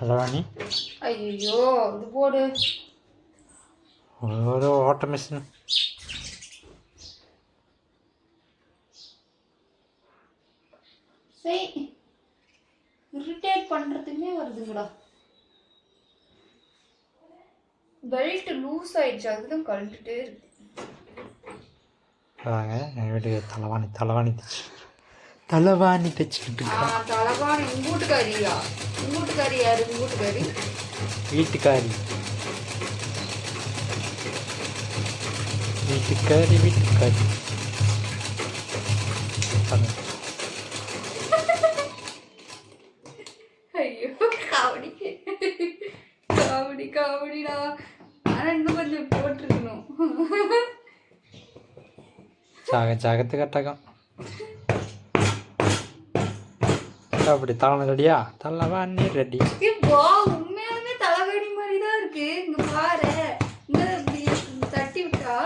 தலைவாணி ஐயோ இது போடு ஒரு ஓட்ட மிஷின் சரி இரிட்டேட் பண்ணுறதுக்குமே வருதுங்கடா பெல்ட் லூஸ் ஆயிடுச்சு அதுதான் கழண்டுட்டே இருக்கு வாங்க எங்கள் வீட்டுக்கு தலைவாணி தலைவாணி தைச்சு தலைவாணி தைச்சிக்கிட்டு தலைவாணி உங்கூட்டுக்காரியா உங்கூட்டுக்காரி யாரு? வீட்டுக்காரி. வீட்டுக்காரி வீட்டுக்காரி. பாருங்க. ஐயோ காமெடி காமெடி காமெடிடா ஆனா இன்னும் கொஞ்சம் போட்டிருக்கணும். ஜாக ஜாகத்து கட்டகம் அப்படி தலைவணி ரெடியா தலைவாணி ரெடி வா உண்மையாலுமே தலைவாணி மாதிரி தான் இருக்கு. இங்க பாரு. இங்க இப்படி தட்டி விட்டா?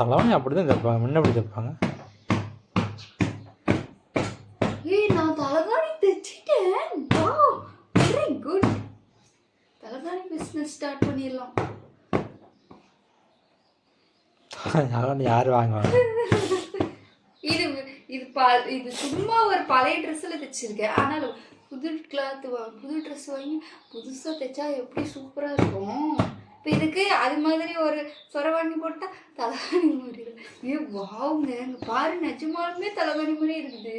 தலைவாணி அப்படி தான் தைப்பாங்க முன்ன அப்படி தைப்பாங்க. ஏய் நான் தலைகாணி தைச்சிட்டேன். வா வெரி குட் தலைகாணி பிஸ்னஸ் ஸ்டார்ட் பண்ணிடலாம். தலைவாணி யார் வாங்குவாங்க? இது இது ப இது சும்மா ஒரு பழைய ட்ரெஸ்ஸில் தைச்சிருக்கேன் ஆனால் புது கிளாத் வா புது ட்ரெஸ் வாங்கி புதுசாக தைச்சா எப்படி சூப்பராக இருக்கும்? இப்போ இதுக்கு அது மாதிரி ஒரு சொரவாணி போட்டால் மாதிரி இருக்கு. ஏ வாவுங்க பாரு நிஜமாலுமே தலைகாணி மாதிரி இருக்குது.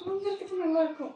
தூங்குறதுக்கு நல்லா இருக்கும்.